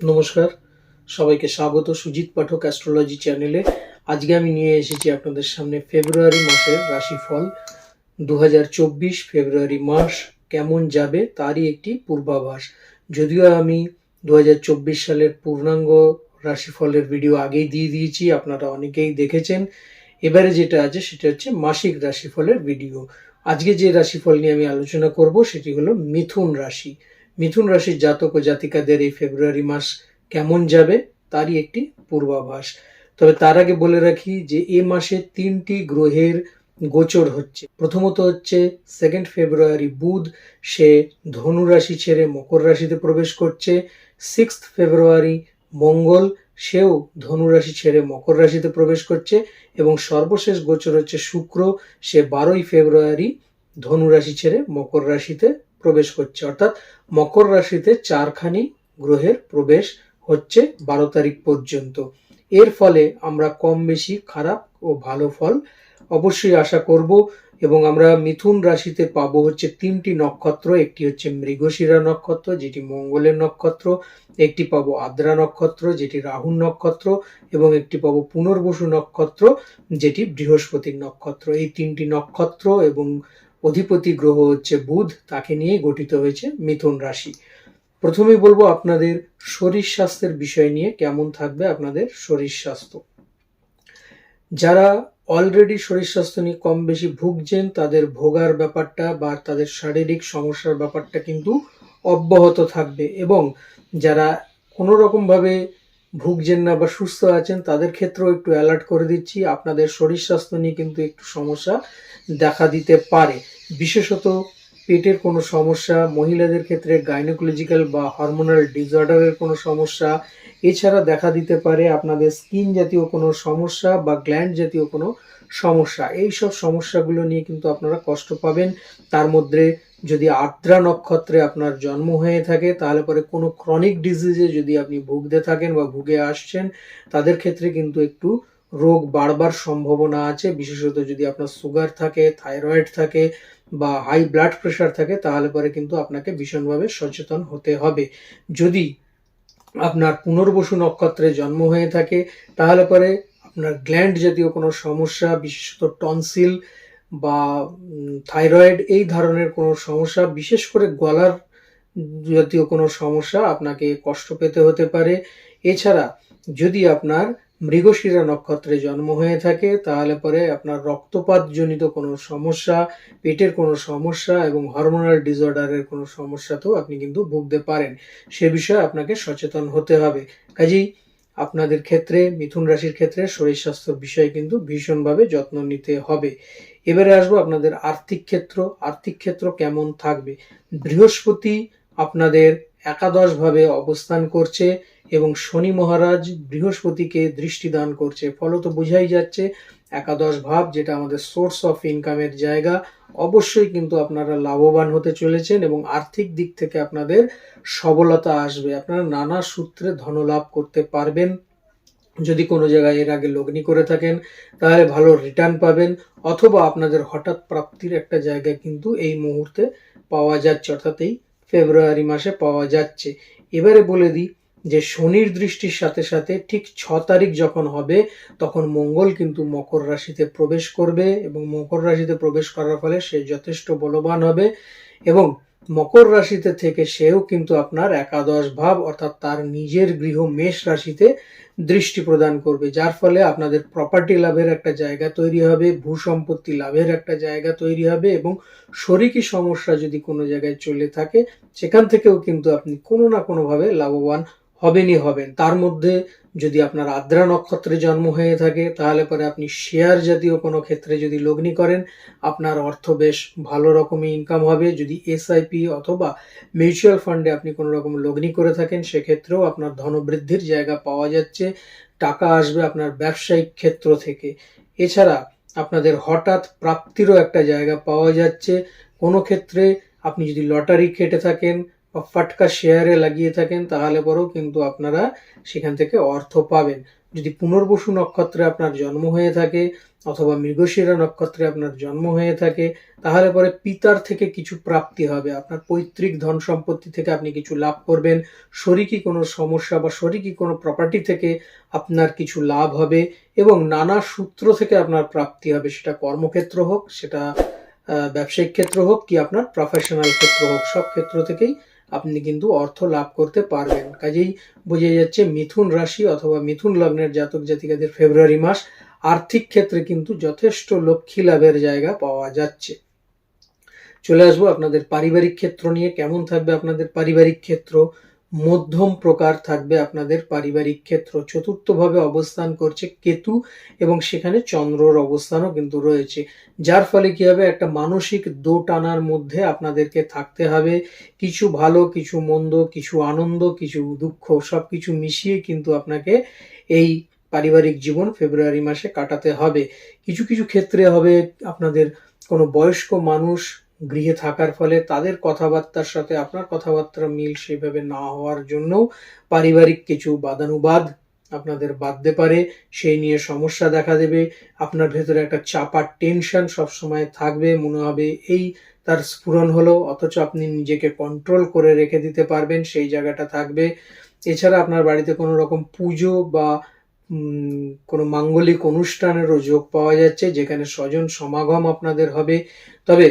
নমস্কার। সবাইকে স্বাগত সুজিত পাঠক অ্যাস্ট্রোলজি চ্যানেলে আজকে আমি নিয়ে এসেছি আপনাদের সামনে ফেব্রুয়ারি মাসের রাশিফল। দু হাজার চব্বিশ ফেব্রুয়ারি মাস কেমন যাবে তারই একটি পূর্বাভাস। যদিও আমি দু হাজার চব্বিশ সালের পূর্ণাঙ্গ রাশিফলের ভিডিও আগেই দিয়ে দিয়েছি, আপনারা অনেকেই দেখেছেন। এবারে যেটা আছে সেটা হচ্ছে মাসিক রাশিফলের ভিডিও আজকে যে রাশিফল নিয়ে আমি আলোচনা করব সেটি হলো মিথুন রাশি। মিথুন রাশির জাতক ও জাতিকাদের এই ফেব্রুয়ারি মাস কেমন যাবে তারই একটি পূর্বাভাস। তবে তার আগে বলে রাখি যে এ মাসে তিনটি গ্রহের গোচর হচ্ছে। প্রথমত হচ্ছে সেকেন্ড ফেব্রুয়ারি বুধ, সে ধনু রাশি ছেড়ে মকর রাশিতে প্রবেশ করছে। সিক্সথ ফেব্রুয়ারি মঙ্গল, সেও ধনু রাশি ছেড়ে মকর রাশিতে প্রবেশ করছে। এবং সর্বশেষ গোচর হচ্ছে শুক্র, সে বারোই ফেব্রুয়ারি ধনু রাশি ছেড়ে মকর রাশিতে প্রবেশ করছে। অর্থাৎ মকর রাশিতে চারখানি গ্রহের প্রবেশ হচ্ছে বারো তারিখ পর্যন্ত। এর ফলে আমরা কম বেশি খারাপ ও ভালো ফল অবশ্যই আশা করব এবং আমরা মিথুন রাশিতে পাবো হচ্ছে তিনটি নক্ষত্র। একটি হচ্ছে মৃগশিরা নক্ষত্র, যেটি মঙ্গলের নক্ষত্র। একটি পাবো আদ্রা নক্ষত্র, যেটি রাহুর নক্ষত্র। এবং একটি পাবো পুনর্বসু নক্ষত্র, যেটি বৃহস্পতির নক্ষত্র। এই তিনটি নক্ষত্র এবং অধিপতি গ্রহ হচ্ছে বুধ, তাকে নিয়ে গঠিত হয়েছে মিথুন রাশি। প্রথমেই বলব আপনাদের শরীর স্বাস্থ্যের বিষয় নিয়ে, কেমন থাকবে আপনাদের শরীর স্বাস্থ্য। যারা অলরেডি শরীর স্বাস্থ্য নিয়ে কম বেশি ভুগছেন, তাদের ভোগার ব্যাপারটা বা তাদের শারীরিক সমস্যার ব্যাপারটা কিন্তু অব্যাহত থাকবে। এবং যারা কোনো রকমভাবে ভুগছেন না বা সুস্থ আছেন, তাদের ক্ষেত্রেও একটু অ্যালার্ট করে দিচ্ছি। আপনাদের শরীর স্বাস্থ্য নিয়ে কিন্তু একটু সমস্যা দেখা দিতে পারে। বিশেষত পেটের কোনো সমস্যা, মহিলাদের ক্ষেত্রে গাইনোকোলজিক্যাল বা হরমোনাল ডিসঅর্ডারের কোনো সমস্যা, এছাড়া দেখা দিতে পারে আপনাদের স্কিন জাতীয় কোনো সমস্যা বা গ্ল্যান্ড জাতীয় কোনো সমস্যা। এই সব সমস্যাগুলো নিয়ে কিন্তু আপনারা কষ্ট পাবেন। তার মধ্যে যদি আর্দ্রা নক্ষত্রে আপনার জন্ম হয়ে থাকে, তাহলে পরে কোনো ক্রনিক ডিজিজে যদি আপনি ভুগতে থাকেন বা ভুগে আসছেন, তাদের ক্ষেত্রে কিন্তু একটু রোগ বাড়বার সম্ভাবনা আছে। বিশেষত যদি আপনার সুগার থাকে থাইরয়েড থাকে বা হাই ব্লাড প্রেশার থাকে, তাহলে পরে কিন্তু আপনাকে ভীষণভাবে সচেতন হতে হবে। যদি আপনার পুনর্বসু নক্ষত্রে জন্ম হয়ে থাকে, তাহলে পরে আপনার গ্ল্যান্ড জাতীয় কোনো সমস্যা, বিশেষত টনসিল বা থাইরয়েড এই ধরনের কোনো সমস্যা, বিশেষ করে গলার জাতীয় কোনো সমস্যা আপনাকে কষ্ট পেতে হতে পারে। এছাড়া যদি আপনার মৃগশিরা নক্ষত্রে জন্ম হয়ে থাকে, তাহলে পরে আপনার রক্তপাতজনিত কোনো সমস্যা, পেটের কোনো সমস্যা এবং হরমোনাল ডিসঅর্ডারের কোনো সমস্যাতেও আপনি কিন্তু ভুগতে পারেন। সে বিষয়ে আপনাকে সচেতন হতে হবে। কাজেই আপনাদের ক্ষেত্রে, মিথুন রাশির ক্ষেত্রে শরীর স্বাস্থ্য বিষয়ে কিন্তু ভীষণভাবে যত্ন নিতে হবে। এবারে আসব আপনাদের আর্থিক ক্ষেত্র। আর্থিক ক্ষেত্র কেমন থাকবে? বৃহস্পতি আপনাদের একাদশভাবে অবস্থান করছে এবং শনি মহারাজ বৃহস্পতিকে দৃষ্টি দান করছে ফলত বোঝাই যাচ্ছে একাদশ ভাব, যেটা আমাদের সোর্স অফ ইনকামের জায়গা, অবশ্যই কিন্তু আপনারা লাভবান হতে চলেছেন এবং আর্থিক দিক থেকে আপনাদের সবলতা আসবে। আপনারা নানা সূত্রে ধনলাভ করতে পারবেন। যদি কোনো জায়গায় এর আগে লগ্নি করে থাকেন, তাহলে ভালো রিটার্ন পাবেন, অথবা আপনাদের হঠাৎ প্রাপ্তির একটা জায়গা কিন্তু এই মুহূর্তে পাওয়া যাচ্ছে, অর্থাৎ এই ফেব্রুয়ারি মাসে পাওয়া যাচ্ছে। এবারে বলে দিই যে শনির দৃষ্টির সাথে সাথে ঠিক ছ তারিখ যখন হবে, তখন মঙ্গল কিন্তু মকর রাশিতে প্রবেশ করবে এবং মকর রাশিতে প্রবেশ করার ফলে সে যথেষ্ট বলবান হবে এবং মকর রাশিতে থেকে সেও কিন্তু আপনার একাদশ ভাব অর্থাৎ তার নিজের গৃহ মেষ রাশিতে দৃষ্টি প্রদান করবে, যার ফলে আপনাদের প্রপার্টি লাভের একটা জায়গা তৈরি হবে ভূ সম্পত্তি লাভের একটা জায়গা তৈরি হবে এবং শরিকি সমস্যা যদি কোনো জায়গায় চলে থাকে, সেখান থেকেও কিন্তু আপনি কোনো না কোনোভাবে লাভবান হবেনই হবেন। তার মধ্যে যদি আপনার আদ্রা নক্ষত্রে জন্ম হয়ে থাকে, তাহলে পরে আপনি শেয়ার জাতীয় কোনো ক্ষেত্রে যদি লগ্নি করেন, আপনার অর্থ বেশ ভালো রকমই ইনকাম হবে। যদি এসআইপি অথবা মিউচুয়াল ফান্ডে আপনি কোনো রকম লগ্নি করে থাকেন, সেক্ষেত্রেও আপনার ধনবৃদ্ধির জায়গা পাওয়া যাচ্ছে। টাকা আসবে আপনার ব্যবসায়িক ক্ষেত্র থেকে। এছাড়া আপনাদের হঠাৎ প্রাপ্তিরও একটা জায়গা পাওয়া যাচ্ছে। কোনো ক্ষেত্রে আপনি যদি লটারি কেটে থাকেন বা ফাটকা শেয়ারে লাগিয়ে থাকেন, তাহলে পরেও কিন্তু আপনারা সেখান থেকে অর্থ পাবেন। যদি পুনর্বসু নক্ষত্রে আপনার জন্ম হয়ে থাকে, অথবা মৃগশিরা নক্ষত্রে আপনার জন্ম হয়ে থাকে, তাহলে পরে পিতার থেকে কিছু প্রাপ্তি হবে। আপনার পৈতৃক ধন সম্পত্তি থেকে আপনি কিছু লাভ করবেন। শরিকি কোনো সমস্যা বা শরিকি কোনো প্রপার্টি থেকে আপনার কিছু লাভ হবে এবং নানা সূত্র থেকে আপনার প্রাপ্তি হবে। সেটা কর্মক্ষেত্র হোক, সেটা ব্যবসায়িক ক্ষেত্র হোক, কি আপনার প্রফেশনাল ক্ষেত্র হোক, সব ক্ষেত্র থেকেই আপনি কিন্তু অর্থ লাভ করতে পারবেন। কাজেই বোঝা যাচ্ছে, মিথুন রাশি অথবা মিথুন লগ্নের জাতক জাতিকাদের ফেব্রুয়ারি মাস আর্থিক ক্ষেত্রে কিন্তু যথেষ্ট লক্ষ্মী লাভের জায়গা পাওয়া যাচ্ছে। চলে আসব আপনাদের পারিবারিক ক্ষেত্র নিয়ে। কেমন থাকবে আপনাদের পারিবারিক ক্ষেত্র? মধ্যম প্রকার থাকবে আপনাদের পারিবারিক ক্ষেত্র। চতুর্থভাবে অবস্থান করছে কেতু এবং সেখানে চন্দ্রর অবস্থানও কিন্তু রয়েছে। যার ফলে কি হবে? একটা মানসিক দো টানার মধ্যে আপনাদেরকে থাকতে হবে। কিছু ভালো, কিছু মন্দ, কিছু আনন্দ, কিছু দুঃখ সবকিছু মিশিয়ে কিন্তু আপনাকে এই পারিবারিক জীবন ফেব্রুয়ারি মাসে কাটাতে হবে। কিছু কিছু ক্ষেত্রে হবে আপনাদের কোনো বয়স্ক মানুষ গৃহে থাকার ফলে তাদের কথাবার্তার সাথে আপনার কথাবার্তার মিল সেভাবে না হওয়ার জন্য পারিবারিক কিছু বাদানুবাদ আপনাদের বাঁধতে পারে। সেই নিয়ে সমস্যা দেখা দেবে। আপনার ভেতরে একটা চাপা টেনশন সবসময় থাকবে। মনে হবে এই তার স্ফুরণ হলো, অথচ আপনি নিজেকে কন্ট্রোল করে রেখে দিতে পারবেন, সেই জায়গাটা থাকবে। এছাড়া আপনার বাড়িতে কোনো রকম পুজো বা কোনো মাঙ্গলিক অনুষ্ঠানেরও যোগ পাওয়া যাচ্ছে, যেখানে স্বজন সমাগম আপনাদের হবে। তবে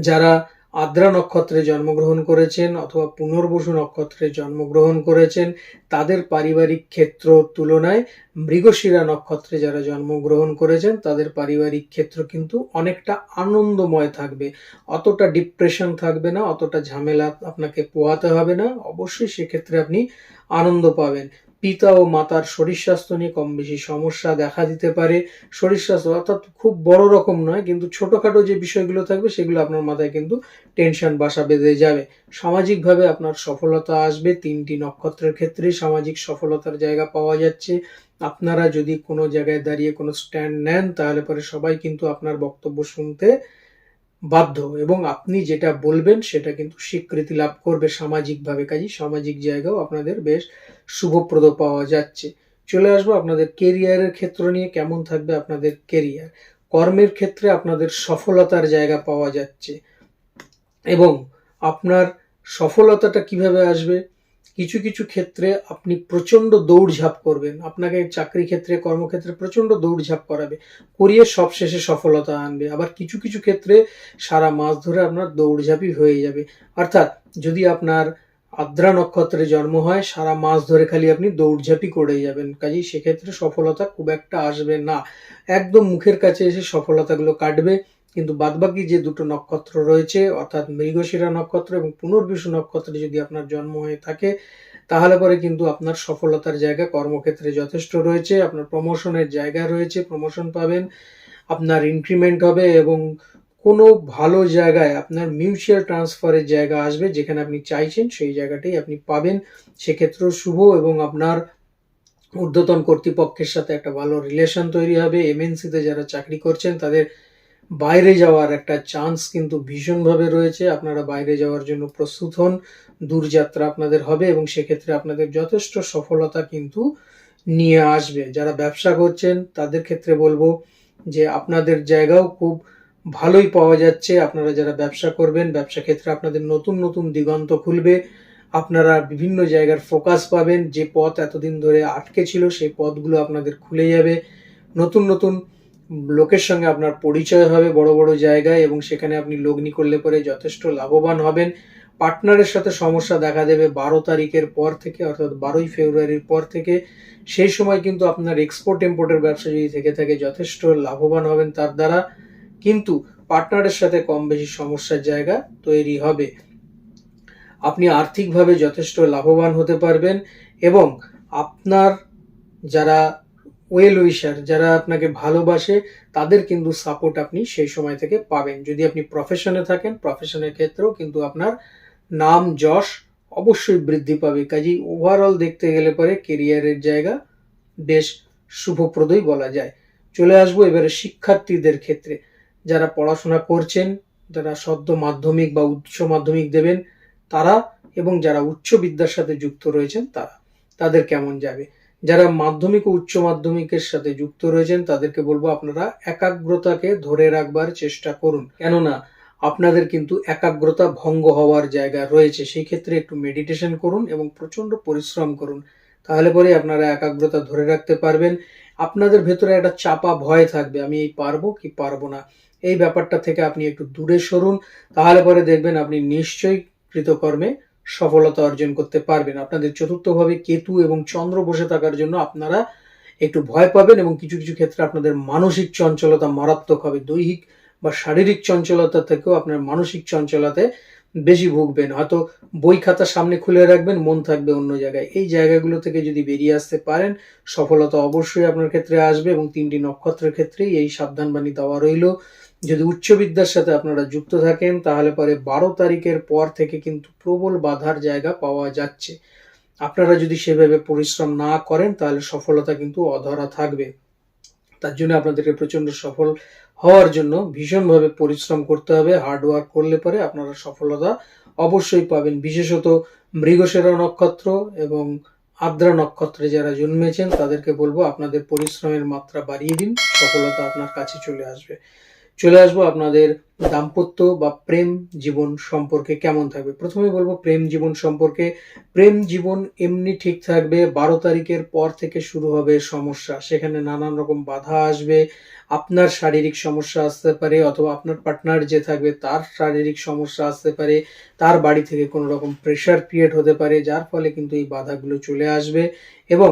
যারা আদ্রা নক্ষত্রে জন্মগ্রহণ করেছেন অথবা পুনর্বসু নক্ষত্রে জন্মগ্রহণ করেছেন, তাদের পারিবারিক ক্ষেত্র তুলনায় মৃগশিরা নক্ষত্রে যারা জন্মগ্রহণ করেছেন, তাদের পারিবারিক ক্ষেত্র কিন্তু অনেকটা আনন্দময় থাকবে। অতটা ডিপ্রেশন থাকবে না, অতটা ঝামেলা আপনাকে পোহাতে হবে না। অবশ্যই সেক্ষেত্রে আপনি আনন্দ পাবেন। পিতা ও মাতার শরীর স্বাস্থ্য নিয়ে কম বেশি সমস্যা দেখা দিতে পারে। শরীর স্বাস্থ্য অর্থাৎ খুব বড় রকম নয়, কিন্তু ছোটখাটো যে বিষয়গুলো থাকবে সেগুলো আপনার মাথায় কিন্তু টেনশন বাসা বেঁধে যাবে। সামাজিকভাবে আপনার সফলতা আসবে, তিনটি নক্ষত্রের ক্ষেত্রে সামাজিক সফলতার জায়গা পাওয়া যাচ্ছে। আপনারা যদি কোনো জায়গায় দাঁড়িয়ে কোনো স্ট্যান্ড নেন, তাহলে পরে সবাই কিন্তু আপনার বক্তব্য শুনতে বাধ্য এবং আপনি যেটা বলবেন সেটা কিন্তু স্বীকৃতি লাভ করবে সামাজিকভাবে। কাজী সামাজিক জায়গাও আপনাদের বেশ শুভপ্রদ পাওয়া যাচ্ছে। চলে আসব আপনাদের কেরিয়ারের ক্ষেত্র নিয়ে, কেমন থাকবে আপনাদের কেরিয়ার কর্মের ক্ষেত্রে আপনাদের সফলতার জায়গা পাওয়া যাচ্ছে এবং আপনার সফলতাটা কীভাবে আসবে? কিছু কিছু ক্ষেত্রে আপনি প্রচণ্ড দৌড়ঝাঁপ করবেন। আপনাকে চাকরি ক্ষেত্রে, কর্মক্ষেত্রে প্রচণ্ড দৌড়ঝাঁপ করাবে। করিয়ে সব শেষে সফলতা আনবে। আবার কিছু কিছু ক্ষেত্রে সারা মাস ধরে আপনার দৌড়ঝাঁপই হয়ে যাবে। অর্থাৎ যদি আপনার আদ্রা নক্ষত্রে জন্ম হয়, সারা মাস ধরে খালি আপনি দৌড়ঝাঁপি করে যাবেন। কাজেই সেক্ষেত্রে সফলতা খুব একটা আসবে না। একদম মুখের কাছে এসে সফলতাগুলো কাটবে। কিন্তু বাদবাকি যে দুটো নক্ষত্র রয়েছে, অর্থাৎ মৃগশিরা নক্ষত্র এবং পুনর্বিশু নক্ষত্রে যদি আপনার জন্ম হয়ে থাকে, তাহলে পরে কিন্তু আপনার সফলতার জায়গা কর্মক্ষেত্রে যথেষ্ট রয়েছে, আপনার প্রমোশনের জায়গা রয়েছে প্রমোশন পাবেন, আপনার ইনক্রিমেন্ট হবে এবং কোনো ভালো জায়গায় আপনার মিউচুয়াল ট্রান্সফারের জায়গা আসবে, যেখানে আপনি চাইছেন সেই জায়গাটাই আপনি পাবেন। সেক্ষেত্রেও শুভ এবং আপনার ঊর্ধ্বতন কর্তৃপক্ষের সাথে একটা ভালো রিলেশন তৈরি হবে। এমএনসিতে যারা চাকরি করছেন, তাদের বাইরে যাওয়ার একটা চান্স কিন্তু ভীষণভাবে রয়েছে। আপনারা বাইরে যাওয়ার জন্য প্রস্তুত হন। দূরযাত্রা আপনাদের হবে এবং সেক্ষেত্রে আপনাদের যথেষ্ট সফলতা কিন্তু নিয়ে আসবে। যারা ব্যবসা করছেন, তাদের ক্ষেত্রে বলব যে আপনাদের জায়গাও খুব ভালোই পাওয়া যাচ্ছে। আপনারা যারা ব্যবসা করবেন, ব্যবসা ক্ষেত্রে আপনাদের নতুন নতুন দিগন্ত খুলবে। আপনারা বিভিন্ন জায়গার ফোকাস পাবেন। যে পথ এতদিন ধরে আটকে ছিল, সেই পথগুলো আপনাদের খুলে যাবে। নতুন নতুন লোকের সঙ্গে আপনার পরিচয় হবে বড় বড় জায়গায় এবং সেখানে আপনি লগ্নি করলে পরে যথেষ্ট লাভবান হবেন। পার্টনারের সাথে সমস্যা দেখা দেবে বারো তারিখের পর থেকে, অর্থাৎ বারোই ফেব্রুয়ারির পর থেকে। সেই সময় কিন্তু আপনার এক্সপোর্ট ইম্পোর্টের ব্যবসা যদি থেকে থাকে, যথেষ্ট লাভবান হবেন তার দ্বারা। কিন্তু পার্টনারের সাথে কম বেশি সমস্যার জায়গা তৈরি হবে। আপনি আর্থিকভাবে যথেষ্ট লাভবান হতে পারবেন এবং আপনার যারা ওয়েল উইশার যারা আপনাকে ভালোবাসে, তাদের কিন্তু সাপোর্ট আপনি সেই সময় থেকে পাবেন। যদি আপনি প্রফেশনে থাকেন প্রফেশনের ক্ষেত্রেও কিন্তু আপনার নাম যশ অবশ্যই বৃদ্ধি পাবে। কাজেই ওভারঅল দেখতে গেলে পরে কেরিয়ারের জায়গা বেশ শুভপ্রদই বলা যায়। চলে আসব এবারে শিক্ষার্থীদের ক্ষেত্রে। যারা পড়াশোনা করছেন, যারা সদ্য মাধ্যমিক বা উচ্চ মাধ্যমিক দেবেন, তারা এবং যারা উচ্চ বিদ্যার সাথে যুক্ত রয়েছেন, তারা, তাদের কেমন যাবে? যারা মাধ্যমিক ও উচ্চ মাধ্যমিকের সাথে যুক্ত রয়েছেন, তাদেরকে বলব আপনারা একাগ্রতাকে ধরে রাখবার চেষ্টা করুন। কেননা আপনাদের কিন্তু একাগ্রতা ভঙ্গ হওয়ার জায়গা রয়েছে। সেই ক্ষেত্রে একটু মেডিটেশন করুন এবং প্রচণ্ড পরিশ্রম করুন। তাহলে পরে আপনারা একাগ্রতা ধরে রাখতে পারবেন। আপনাদের ভেতরে একটা চাপা ভয় থাকবে, আমি এই পারব কি পারব না। এই ব্যাপারটা থেকে আপনি একটু দূরে সরুন। তাহলে পরে দেখবেন আপনি নিশ্চয়ই কৃতকর্মে সফলতা অর্জন করতে পারবেন। আপনাদের চতুর্থভাবে কেতু এবং চন্দ্র বসে থাকার জন্য আপনারা একটু ভয় পাবেন এবং কিছু কিছু ক্ষেত্রে আপনাদের মানসিক চঞ্চলতা মারাত্মক হবে। দৈহিক বা শারীরিক চঞ্চলতা থেকেও আপনার মানসিক চঞ্চলতায় বেশি ভুগবেন। হয়তো বই খাতা সামনে খুলে রাখবেন, মন থাকবে অন্য জায়গায়। এই জায়গাগুলো থেকে যদি বেরিয়ে আসতে পারেন, সফলতা অবশ্যই আপনার ক্ষেত্রে আসবে এবং তিনটি নক্ষত্রের ক্ষেত্রেই এই সাবধানবাণী দেওয়া রইল। যদি উচ্চ বিদ্যার সাথে আপনারা যুক্ত থাকেন, তাহলে পরে বারো তারিখের পর থেকে কিন্তু প্রবল বাধার জায়গা পাওয়া যাচ্ছে। আপনারা যদি সেভাবে পরিশ্রম না করেন, তাহলে সফলতা কিন্তু অধরা থাকবে। তার জন্য আপনাদেরকে প্রচণ্ড সফল হওয়ার জন্য ভীষণভাবে পরিশ্রম করতে হবে। হার্ডওয়ার্ক করলে পরে আপনারা সফলতা অবশ্যই পাবেন। বিশেষত মৃগশেরা নক্ষত্র এবং আদ্রা নক্ষত্রে যারা জন্মেছেন, তাদেরকে বলব আপনাদের পরিশ্রমের মাত্রা বাড়িয়ে দিন, সফলতা আপনার কাছে চলে আসবে। চলে আসব আপনাদের দাম্পত্য বা প্রেম জীবন সম্পর্কে কেমন থাকবে? প্রথমে বলব প্রেম জীবন সম্পর্কে। প্রেম জীবন এমনি ঠিক থাকবে, বারো তারিখের পর থেকে শুরু হবে সমস্যা। সেখানে নানান রকম বাধা আসবে। আপনার শারীরিক সমস্যা আসতে পারে অথবা আপনার পার্টনার যে থাকবে তার শারীরিক সমস্যা আসতে পারে। তার বাড়ি থেকে কোনো রকম প্রেশার ক্রিয়েট হতে পারে, যার ফলে কিন্তু এই বাধাগুলো চলে আসবে। এবং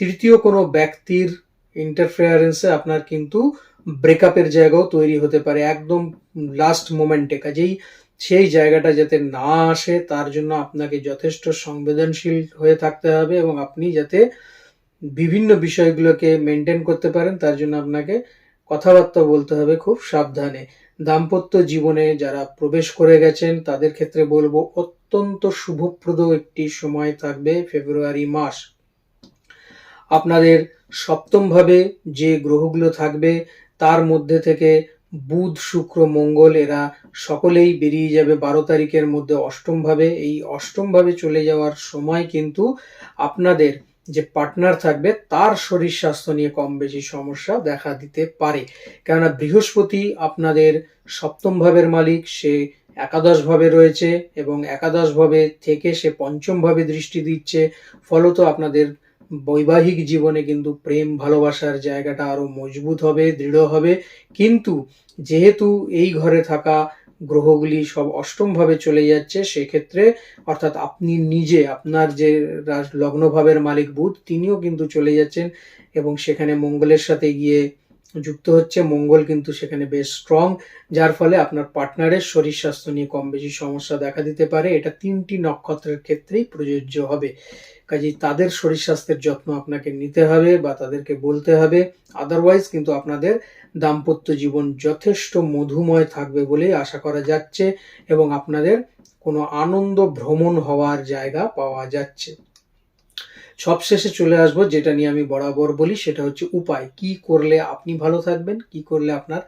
তৃতীয় কোনো ব্যক্তির ইন্টারফেয়ারেন্সে আপনার কিন্তু ব্রেকআপের জায়গাও তৈরি হতে পারে, একদম লাস্ট মোমেন্টে কাজেই সেই জায়গাটা যাতে না আসে, তার জন্য আপনাকে যথেষ্ট সংবেদনশীল হয়ে থাকতে হবে এবং আপনি যাতে বিভিন্ন বিষয়গুলোকে মেনটেন করতে পারেন, তার জন্য আপনাকে কথাবার্তা বলতে হবে খুব সাবধানে। দাম্পত্য জীবনে যারা প্রবেশ করে গেছেন, তাদের ক্ষেত্রে বলব অত্যন্ত শুভপ্রদ একটি সময় থাকবে ফেব্রুয়ারি মাস। আপনাদের সপ্তমভাবে যে গ্রহগুলো থাকবে তার মধ্যে থেকে বুধ, শুক্র, মঙ্গল এরা সকলেই বেরিয়ে যাবে বারো তারিখের মধ্যে অষ্টমভাবে। এই অষ্টমভাবে চলে যাওয়ার সময় কিন্তু আপনাদের যে পার্টনার থাকবে, তার শরীর স্বাস্থ্য নিয়ে কম বেশি সমস্যা দেখা দিতে পারে। কেননা বৃহস্পতি আপনাদের সপ্তম ভাবের মালিক, সে একাদশ ভাবে রয়েছে এবং একাদশ ভাবে থেকে সে পঞ্চম ভাবে দৃষ্টি দিচ্ছে। ফলত আপনাদের বৈবাহিক জীবনে কিন্তু প্রেম, ভালোবাসার জায়গাটা আরও মজবুত হবে, দৃঢ় হবে। কিন্তু যেহেতু এই ঘরে থাকা গ্রহগুলি সব অষ্টম ভাবে চলে যাচ্ছে, সেক্ষেত্রে অর্থাৎ আপনি নিজে, আপনার যে লগ্নভাবের মালিক বুধ, তিনিও কিন্তু চলে যাচ্ছেন এবং সেখানে মঙ্গলের সাথে গিয়ে যুক্ত হচ্ছে। মঙ্গল কিন্তু সেখানে বেশ স্ট্রং যার ফলে আপনার পার্টনারের শরীর স্বাস্থ্য নিয়ে কম বেশি সমস্যা দেখা দিতে পারে। এটা তিনটি নক্ষত্রের ক্ষেত্রেই প্রযোজ্য হবে। কাজেই তাদের শরীর স্বাস্থ্যের যত্ন আপনাকে নিতে হবে বা তাদেরকে বলতে হবে। আদারওয়াইজ কিন্তু আপনাদের দাম্পত্য জীবন যথেষ্ট মধুময় থাকবে বলেই আশা করা যাচ্ছে এবং আপনাদের কোনো আনন্দ ভ্রমণ হওয়ার জায়গা পাওয়া যাচ্ছে। সবশেষে চলে আসব, যেটা নিয়ে আমি বরাবর বলি, সেটা হচ্ছে উপায়। কি করলে আপনি ভালো থাকবেন? কি করলে আপনার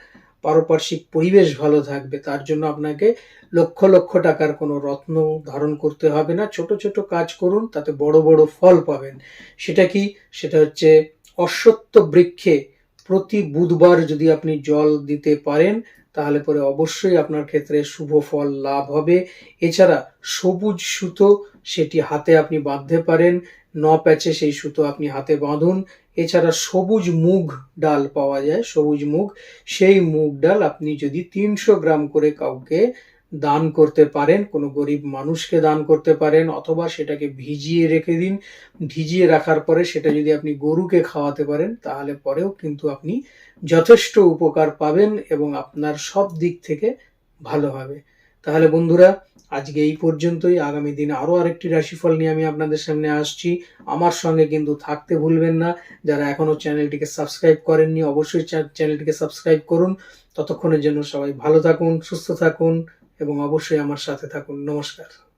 পারপার্শ্বিক পরিবেশ ভালো থাকবে, তার জন্য আপনাকে লক্ষ লক্ষ টাকার কোনো রত্ন ধারণ করতে হবে না। ছোট ছোট কাজ করুন, তাতে বড় বড় ফল পাবেন। সেটা কি? সেটা হচ্ছে অশ্বত্থ বৃক্ষে প্রতি বুধবার যদি আপনি জল দিতে পারেন, তাহলে পরে অবশ্যই আপনার ক্ষেত্রে শুভ ফল লাভ হবে। এছাড়া সবুজ সুতো, সেটি হাতে আপনি বাঁধতে পারেন, ন প্যাচে সেই সুতো আপনি হাতে বাঁধুন এছাড়া সবুজ মুগ ডাল পাওয়া যায়, সবুজ মুগ। সেই মুগ ডাল আপনি যদি তিনশো গ্রাম করে কাউকে দান করতে পারেন, কোনো গরিব মানুষকে দান করতে পারেন, অথবা সেটাকে ভিজিয়ে রেখে দিন, ভিজিয়ে রাখার পরে সেটা যদি আপনি গরুকে খাওয়াতে পারেন, তাহলে পরেও কিন্তু আপনি যথেষ্ট উপকার পাবেন এবং আপনার সব দিক থেকে ভালো হবে। তাহলে বন্ধুরা আজকে এই পর্যন্তই। আগামী দিনে আরও আরেকটি রাশিফল নিয়ে আমি আপনাদের সামনে আসছি। আমার সঙ্গে কিন্তু থাকতে ভুলবেন না। যারা এখনও চ্যানেলটিকে সাবস্ক্রাইব করেননি, অবশ্যই চ্যা- চ্যানেলটিকে সাবস্ক্রাইব করুন। ততক্ষণের জন্য সবাই ভালো থাকুন, সুস্থ থাকুন এবং অবশ্যই আমার সাথে থাকুন। নমস্কার।